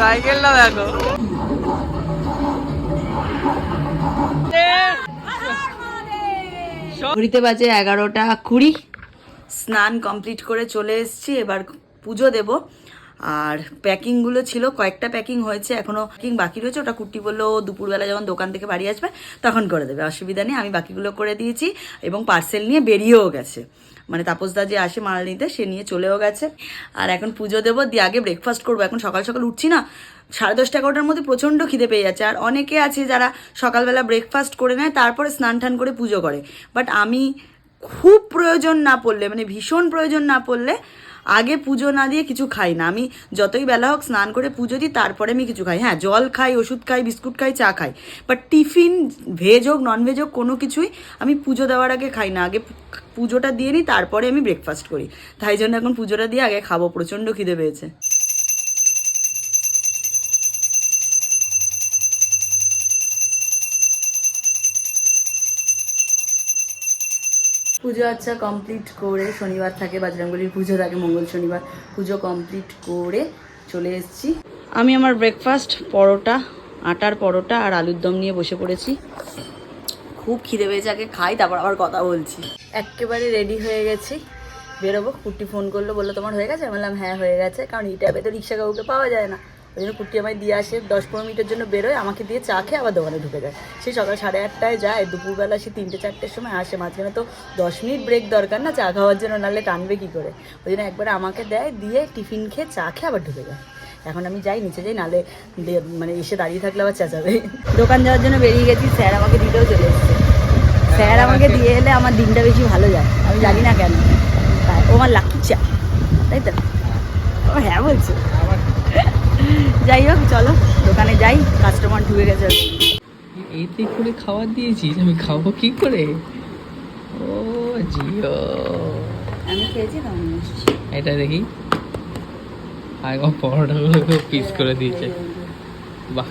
সাইকেলটা দেখো। ঘড়িতে বাজে এগারোটা কুড়ি। স্নান কমপ্লিট করে চলে এসছি এবার পুজো দেব। আর প্যাকিংগুলো ছিল, কয়েকটা প্যাকিং হয়েছে, এখনও প্যাকিং বাকি রয়েছে। ওটা কুর্তি বলল দুপুরবেলা যখন দোকান থেকে বাড়ি আসবে, তখন করে দেবে, অসুবিধা নেই, আমি বাকিগুলো করে দিয়েছি এবং পার্সেল নিয়ে বেরিয়েও গেছে। মানে তাপসদা যে আসে মাল নিতে সে নিয়ে চলেও গেছে। আর এখন পুজো দেবো, দিয়ে আগে ব্রেকফাস্ট করব। এখন সকাল সকাল উঠছি না, সাড়ে দশটা এগারোটার মধ্যে প্রচণ্ড খিদে পেয়ে যাচ্ছে। আর অনেকে আছে যারা সকালবেলা ব্রেকফাস্ট করে নেয়, তারপরে স্নান টান করে পুজো করে। বাট আমি খুব প্রয়োজন না পড়লে মানে ভীষণ প্রয়োজন না পড়লে আগে পুজো না দিয়ে কিছু খাই না। আমি যতই বেলা হোক স্নান করে পুজো দিই, তারপরে আমি কিছু খাই। হ্যাঁ জল খাই, ওষুধ খাই, বিস্কুট খাই, চা খাই। বাট টিফিন ভেজ হোক নন ভেজ হোক, কোনো কিছুই আমি পুজো দেওয়ার আগে খাই না। আগে পুজোটা দিয়ে নিই, তারপরে আমি ব্রেকফাস্ট করি। তাই জন্য এখন পুজোটা দিয়ে আগে খাব। প্রচণ্ড খিদে পেয়েছে। পুজো আচ্ছা কমপ্লিট করে শনিবার থাকে, বাজরাঙ্গলির পুজো থাকে, মঙ্গল শনিবার, পুজো কমপ্লিট করে চলে এসেছি। আমি আমার ব্রেকফাস্ট পরোটা, আটার পরোটা আর আলুর দম নিয়ে বসে পড়েছি। খুব খিদে পেয়েছে, আগে খাই, তারপর আবার কথা বলছি। একেবারে রেডি হয়ে গেছি। বেরোবো কুর্তি ফোন করল, বলল, তোমার হয়ে গেছে? আমি বললাম হ্যাঁ হয়ে গেছে, কারণ ট্যাবে তো রিক্সা কাউকে পাওয়া যায় না। ওই জন্য কুর্তি আমায় দিয়ে আসে, দশ পনেরো মিনিটের জন্য বেরোয়, আমাকে দিয়ে চা খেয়ে আবার দোকানে ঢুকে যায়। সেই সকাল সাড়ে আটটায় যায়, দুপুরবেলা সে তিনটে চারটের সময় আসে, মাঝখানে তো দশ মিনিট ব্রেক দরকার না, চা খাওয়ার জন্য, নাহলে টানবে কী করে? ওই জন্য একবার আমাকে দেয়, দিয়ে টিফিন খেয়ে চা খেয়ে আবার ঢুকে যায়। এখন আমি যাই, নিচে যাই নালে মানে এসে দাঁড়িয়ে থাকলে আবার চেঁচাবে। দোকান যাওয়ার জন্য বেরিয়ে গেছি, স্যার আমাকে দিতেও চলে এসছে। স্যার আমাকে দিয়ে এলে আমার দিনটা বেশি ভালো যায়, আমি জানি না কেন। ও আমার লাকি চা তাই তো ও হ্যাঁ বলছে যাই হোক চলো দোকানে যাই কাস্টমার ঢুকে গেছে এতে করে খাবার দিয়েছিস আমি খাব কি করে? ও জিও। আমি খেয়েছি এটা দেখি। আর পরোটাগুলোকে পিস করে দিয়েছে। বাহ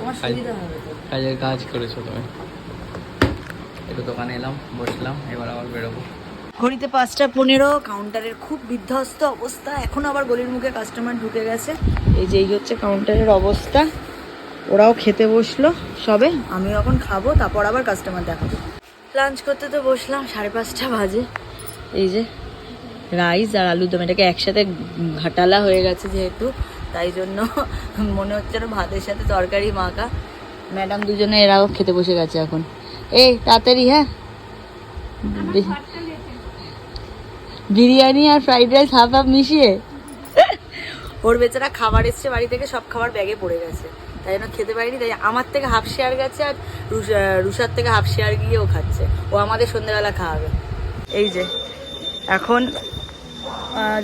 কাজের কাজ করেছ তুমি। একটু দোকানে এলাম বসলাম এবার আবার বেরোবো। ঘড়িতে পাঁচটা পনেরো কাউন্টারের খুব বিধ্বস্ত অবস্থা। এখন আবার গলির মুখে কাস্টমার ঢুকে গেছে। এই যে এই হচ্ছে কাউন্টারের অবস্থা। ওরাও খেতে বসল সবে আমিও এখন খাব তারপর আবার কাস্টমার দেখাবো। লাঞ্চ করতে তো বসলাম সাড়ে পাঁচটা বাজে। এই যে রাইস আর আলুর দম এটাকে একসাথে ঘাটালা হয়ে গেছে যেহেতু তাই জন্য মনে হচ্ছে না ভাতের সাথে তরকারি মাখা। ম্যাডাম দুজনে এরাও খেতে বসে গেছে এখন। এই তাড়াতাড়ি হ্যাঁ? বিরিয়ানি আর ফ্রাইড রাইস হাফ হাফ মিশিয়ে। ওর বেচারা খাবার এসছে বাড়ি থেকে সব খাবার ব্যাগে পড়ে গেছে। তাই জন্য খেতে পারিনি, তাই আমার থেকে হাফ শেয়ার গেছে আর রুষা- রুষার থেকে হাফ শেয়ার গিয়েও খাচ্ছে। ও আমাদের সন্ধ্যেবেলা খাওয়াবে। এই যে, এখন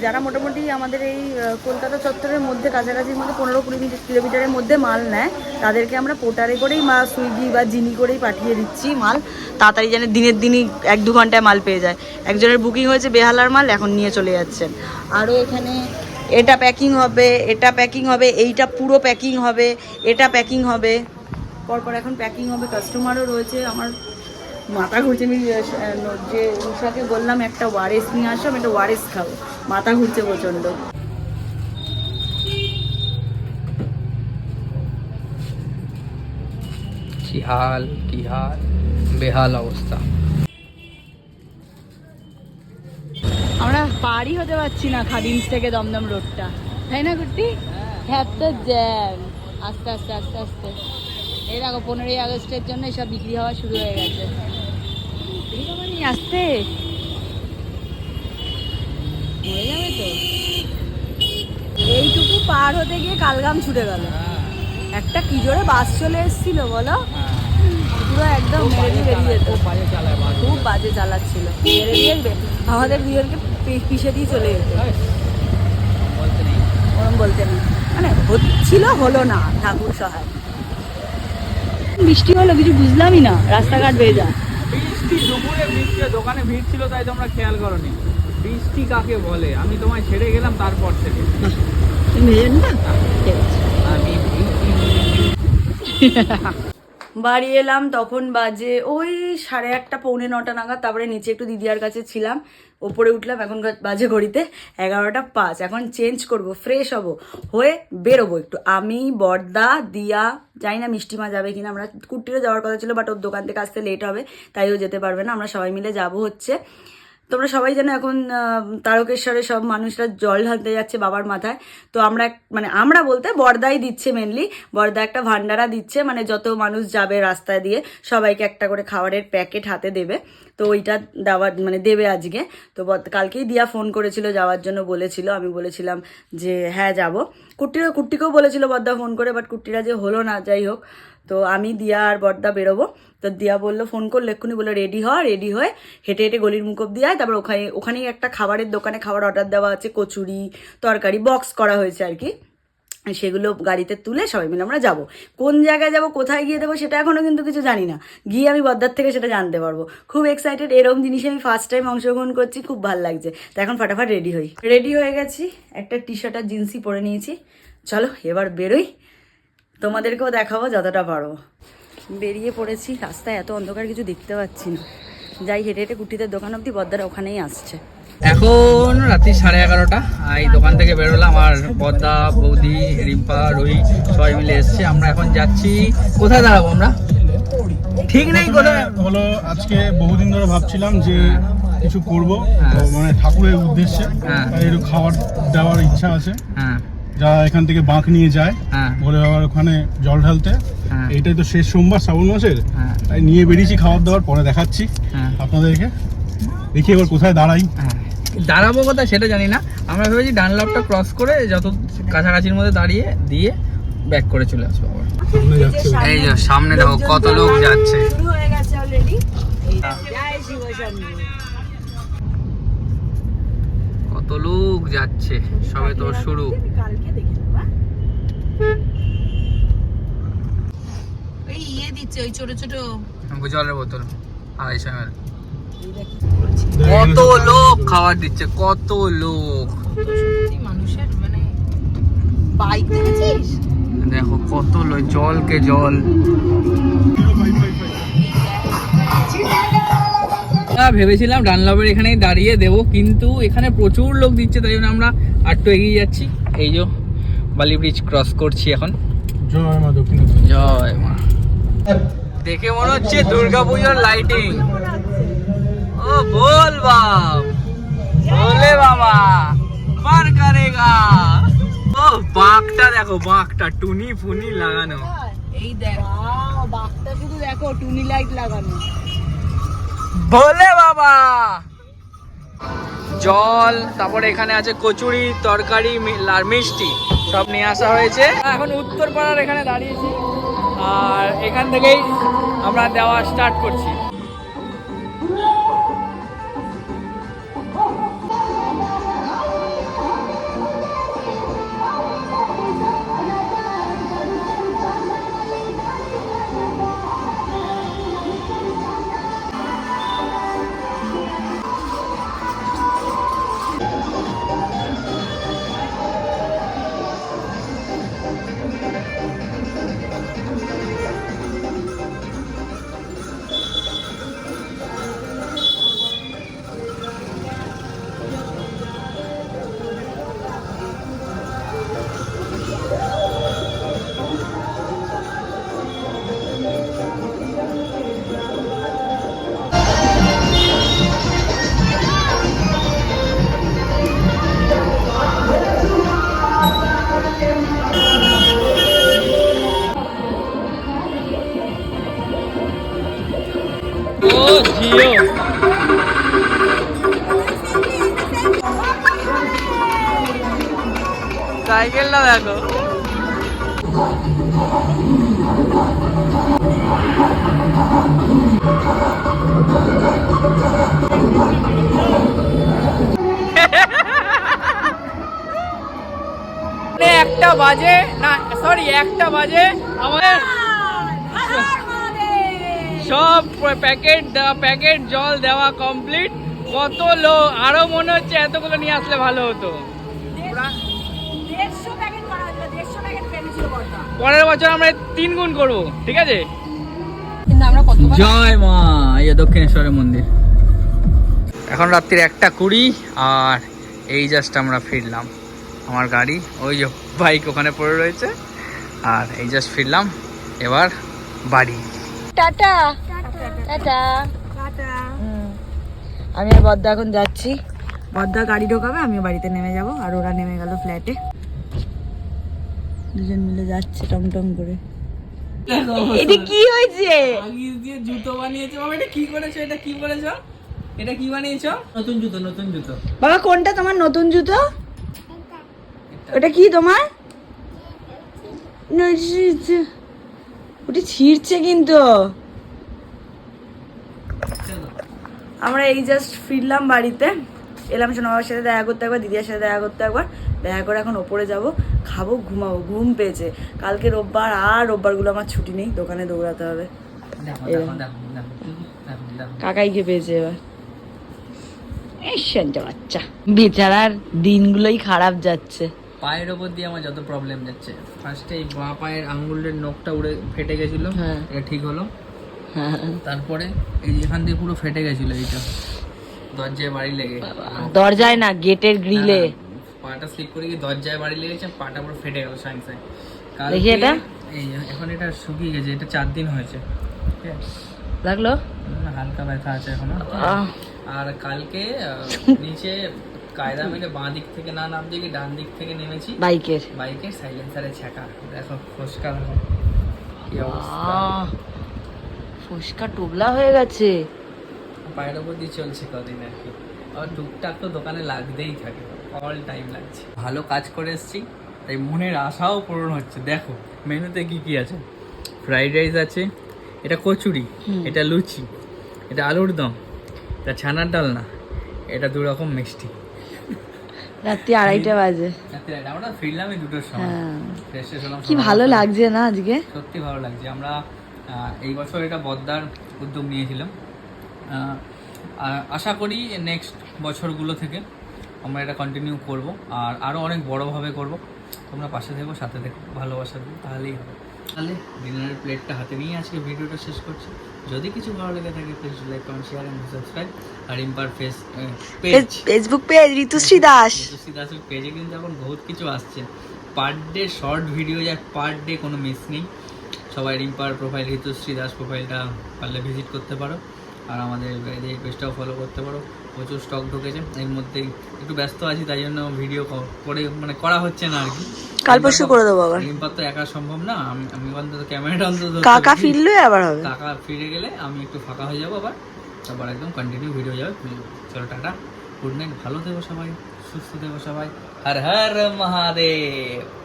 যারা মোটামুটি আমাদের এই কলকাতা চত্বরের মধ্যে, কাছাকাছির মধ্যে পনেরো কুড়ি মিটার কিলোমিটারের মধ্যে মাল নেয়, তাদেরকে আমরা পোটারে করেই মা সুইগি বা জিনি করেই পাঠিয়ে দিচ্ছি মাল। তাড়াতাড়ি যেন দিনের দিনই এক দু ঘন্টায় মাল পেয়ে যায়। একজনের বুকিং হয়েছে বেহালার মাল, এখন নিয়ে চলে যাচ্ছেন। আরও এখানে এটা প্যাকিং হবে, এটা প্যাকিং হবে, এইটা পুরো প্যাকিং হবে, এটা প্যাকিং হবে। পরপর এখন প্যাকিং হবে কাস্টমারও রয়েছে। আমার মাথা ঘুরছে, আমি যে উষাকে বললাম, একটা ওয়ারেস নিয়ে আসো, আমি একটা ওয়ারেস খাব। মাথা ঘুরছে প্রচণ্ড। কি হাল কি হাল, বেহাল অবস্থা। পারই হতে পারছি না খাদিমস থেকে দমদম রোডটা। তাই না কুর্তি হ্যাঁ জ্যাম। আস্তে আস্তে আস্তে আস্তে। এই দেখো পনেরোই আগস্টের জন্য সব বিক্রি হওয়া শুরু হয়ে গেছে। আসতে। মরে যাবে তো। এইটুকু পার হতে গিয়ে কালগাম ছুটে গেল। একটা কি জোরে বাস চলে এসেছিল বলো? পুরো একদম মেরে দিয়ে বেরিয়ে যেত খুব বাজে চালাচ্ছিল। মেরে দিয়ে আমাদের দুজনকে পিষে দিয়ে চলে যেত। ওরম বলতে না মানে হচ্ছিল হলো না ঠাকুর সহায়। বৃষ্টি হলো কিছু বুঝলামই না রাস্তাঘাট ভেজা বৃষ্টি দুপুরে বৃষ্টি দোকানে ভিড় ছিল তাই তোমরা খেয়াল করনি। বৃষ্টি কাকে বলে? আমি তোমায় ছেড়ে গেলাম তারপর থেকে। তুমি না আমি বাড়ি এলাম, তখন বাজে ওই সাড়ে আটটা, পৌনে নটা নাগাদ, তারপরে নিচে একটু দিদিয়ার কাছে ছিলাম, ওপরে উঠলাম, এখন বাজে ঘড়িতে এগারোটা পাঁচ, এখন চেঞ্জ করব ফ্রেশ হব, হয়ে বেরোবো একটু। আমি, বর্দা, দিয়া, জানি না মিষ্টি মা যাবে কিনা, আমরা কুট্টিরও যাওয়ার কথা ছিল বাট ওর দোকান থেকে আসতে লেট হবে, তাই ও যেতে পারবে না, আমরা সবাই মিলে যাব হচ্ছে। তোমরা সবাই জানো এখন তারকেশ্বরে সব মানুষরা জল ঢালতে যাচ্ছে বাবার মাথায়। তো আমরা মানে আমরা বলতে বর্দাই দিচ্ছে মেনলি বর্দা একটা ভান্ডারা দিচ্ছে মানে যত মানুষ যাবে রাস্তায় দিয়ে, সবাইকে একটা করে খাবারের প্যাকেট হাতে দেবে। তো ওইটা দেওয়ার মানে দেবে আজকে। তো কালকেই দিয়া ফোন করেছিল, যাওয়ার জন্য বলেছিল। আমি বলেছিলাম যে হ্যাঁ যাব। কুট্টিরও, কুট্টিকেও বলেছিল বর্দা ফোন করে বাট কুট্টিরা যে হলো না, যাই হোক। তো আমি দিয়া আর বর্দা বেরোবো। তো দিয়া বলল ফোন করল, এক্ষুনি বলল রেডি হ রেডি হয়ে হেঁটে হেঁটে গলির মুখ অব্দি আয়। তারপর ওখানে, ওখানেই একটা খাবারের দোকানে খাবার অর্ডার দেওয়া আছে, কচুরি, তরকারি বক্স করা হয়েছে আর কি। সেগুলো গাড়িতে তুলে সবাই মিলে আমরা যাব। কোন জায়গায় যাব, কোথায় গিয়ে দেবো, সেটা এখনও কিন্তু কিছু জানি না। গিয়ে আমি বদ্দার থেকে সেটা জানতে পারব। খুব এক্সাইটেড এরকম জিনিসে আমি ফার্স্ট টাইম অংশগ্রহণ করছি, খুব ভালো লাগছে। তো এখন ফাটাফাট রেডি হই। রেডি হয়ে গেছি, একটা টি শার্ট আর জিন্সই পরে নিয়েছি। চলো, এবার বেরোই। তোমাদেরকেও দেখাবো, যতটা পারব। বেরিয়ে পড়েছি রাস্তায় এত অন্ধকার কিছু দেখতে পাচ্ছি না। যাই হেঁটে হেঁটে কুটিদের দোকান অব্দি বদ্দারা ওখানেই আসছে। এখন রাত্রি সাড়ে এগারোটা এই দোকান থেকে বেরোলাম আর পদ্মা বৌদি রিম্পা রুই সবাই মিলে এসছে। আমরা এখন যাচ্ছি কোথায় দাঁড়াবো আমরা? ঠিক নেই কোথায়। হলো আজকে বহুদিন ধরে ভাবছিলাম যে কিছু করব। হ্যাঁ। মানে ঠাকুরের উদ্দেশ্যে হ্যাঁ। একটু খাবার দেওয়ার ইচ্ছা আছে। হ্যাঁ। যারা এখান থেকে বাঁক নিয়ে যায় হ্যাঁ। ভোলে বাবার ওখানে জল ঢালতে হ্যাঁ। এইটাই তো শেষ সোমবার শ্রাবণ মাসের। হ্যাঁ। তাই নিয়ে বেরিয়েছি খাবার দাবার পরে দেখাচ্ছি হ্যাঁ। আপনাদেরকে। দেখি এবার কোথায় দাঁড়াই। হ্যাঁ। দাঁড়াবো কোথায় সেটা জানি না। আমরা ভেবেছি ডানলপটা ক্রস করে যত কাছাকাছির মধ্যে দাঁড়িয়ে দিয়ে ব্যাক করে চলে আসব আবার। এই যে সামনে দেখো কত লোক যাচ্ছে। হয়ে শম্ভু। কত লোক যাচ্ছে। সবে তো শুরু। কালকে দেখে নেব হ্যাঁ? ওই ইয়ে ওই ছোট ছোট জলের বোতল আড়াইশো করেছে। কত লোক খাবার দিচ্ছে কত লোক। মানুষের মানে বাইক দেখেছিস? দেখো কত লোক জলকে জল। ভেবেছিলাম ডানলবের এখানেই দাঁড়িয়ে দেবো কিন্তু এখানে প্রচুর লোক দিচ্ছে তাই জন্য আমরা আটটু এগিয়ে যাচ্ছি। এই যে বালি ব্রিজ ক্রস করছি এখন। জয় মা দক্ষিণ জয় মা। দেখে মনে হচ্ছে দুর্গাপূজার লাইটিং ও বল বাপ বলে বাবা পার করেগা। ও বাঁকটা দেখো বাঁকটা টুনি ফুনি লাগানো। এই দেখ। বাঘটা শুধু দেখো টুনি লাইট লাগানো। বলে বাবা। জল তারপরে এখানে আছে কচুরি তরকারি মিষ্টি। সব নিয়ে আসা হয়েছে। এখন উত্তরপাড়ার এখানে দাঁড়িয়েছি। আর এখান থেকেই আমরা দেওয়া স্টার্ট করছি। সাইকেলটা মানে একটা বাজে, না সরি একটা বাজে আমাদের সব প্যাকেট প্যাকেট জল দেওয়া কমপ্লিট কত লোক, আরও মনে হচ্ছে এতগুলো নিয়ে আসলে ভালো হতো। পরের বছর আমরা তিন গুণ করব ঠিক আছে? কিন্তু জয় মা এই দক্ষিণেশ্বরের মন্দির। এখন রাত্রির একটা কুড়ি আর এই জাস্ট আমরা ফিরলাম। আমার গাড়ি ওই যে বাইক ওখানে পড়ে রয়েছে আর এই জাস্ট ফিরলাম। এবার বাড়ি। টাটা। টাটা। আমি আর বদ্দা এখন যাচ্ছি। বদ্দা গাড়ি ঢোকাবে আমিও বাড়িতে নেমে যাব আর ওরা নেমে গেল ফ্ল্যাটে দুজন মিলে যাচ্ছে টমটম করে। এটা কি হয়েছে? আগিস দিয়ে জুতো বানিয়েছো। বাবা এটা কি করেছ? এটা কি করেছ এটা কি বানিয়েছো? নতুন জুতো নতুন জুতো। বাবা কোনটা তোমার নতুন জুতো? ওটা কি তোমার? ওটা ছিঁড়ছে কিন্তু। আমরা এই জাস্ট ফিরলাম বাড়িতে। এলাম শোনো বাবার সাথে দেখা করতে একবার দিদির সাথে দেখা করতে একবার। দেখা করে এখন ওপরে যাব। খাব ঘুমাবো ঘুম পেয়েছে। কালকে রোববার আর রোববারগুলো আমার ছুটি নেই দোকানে দৌড়াতে হবে। কাকাইকে পেয়েছে এবার? বাচ্চা। বেচারার দিনগুলোই খারাপ যাচ্ছে। পায়ের ওপর দিয়ে আমার যত প্রবলেম যাচ্ছে। ফার্স্টে এই বাঁ পায়ের আঙ্গুলের নখটা উড়ে ফেটে গেছিল হ্যাঁ। এটা ঠিক হলো। হ্যাঁ। তারপরে এই যে এখান দিয়ে পুরো ফেটে গেছিল এইটা। দরজায় বাড়ি লেগে। দরজায় না গেটের গ্রিলে। পাটা স্লিপ করে গিয়ে দরজায় বাড়ি লেগেছে পাটা পুরো ফেটে গেল সাইন সাইন দেখি এটা। এই এখন এটা শুকিয়ে গেছে এটা চার দিন হয়েছে লাগল? হালকা ব্যথা আছে এখনও। আর কালকে নিচে কায়দা মিলে বাঁ দিক থেকে না নাম দিকে ডান দিক থেকে নেমেছি। বাইকের। বাইকের সাইলেন্সারে ছাকা দেখো ফসকা দেখো। কি অবস্থা। ফুসকা টুবলা হয়ে গেছে। পায়ের ওপর দিয়ে চলছে কদিন আর কি। আবার টুকটাক তো দোকানে লাগতেই থাকে। অল টাইম লাগছে। ভালো কাজ করে এসেছি তাই মনের আশাও পূরণ হচ্ছে। দেখো মেনুতে কি কি আছে? ফ্রাইড রাইস আছে এটা কচুরি এটা লুচি এটা আলুর দম এটা ছানার ডালনা এটা দু রকম মিষ্টি। রাত্রি আড়াইটা বাজে। আমরা ফিরলামই দুটোর সময়। হ্যাঁ। কি ভালো লাগছে না আজকে? সত্যি ভালো লাগছে। আমরা এই বছর এটা বদ্দার উদ্যোগ নিয়েছিলাম। আশা করি নেক্সট বছরগুলো থেকে আমরা এটা কন্টিনিউ করব আর আরও অনেক বড়োভাবে করব। তোমরা পাশে থেকো সাথে থেকো ভালোবাসা দিও তাহলেই হবে। তাহলে ডিনারের প্লেটটা হাতে নিয়ে আজকে ভিডিওটা শেষ করছি। যদি কিছু ভালো লেগে থাকে please like comment share and subscribe R ইম্পার face page Facebook page Ritushree Das. Ritushree দাসের পেজে কিন্তু এখন বহুত কিছু আসছে। পার ডে শর্ট ভিডিও যায় পার ডে কোনো মিস নেই। সবাই রিম্পার প্রোফাইল ঋতুশ্রী দাস প্রোফাইলটা পারলে ভিজিট করতে পারো। আর আমাদের এই পেজটাও ফলো করতে পারো। প্রচুর স্টক ঢুকেছে। এর মধ্যেই একটু ব্যস্ত আছি তাই জন্য ভিডিও করে মানে করা হচ্ছে না আর কি। কাল পরশু করে দেবো আবার। রিম্পার তো একা সম্ভব না। আমি আমি অন্তত ক্যামেরাটা অন্তত কাকা। ফিরলে আবার হবে। কাকা ফিরে গেলে আমি একটু ফাঁকা হয়ে যাব আবার। তারপর একদম কন্টিনিউ ভিডিও যাবে। চলো টাটা। গুড নাইট ভালো থেকো সবাই। সুস্থ থেকো সবাই। হর হর মহাদেব।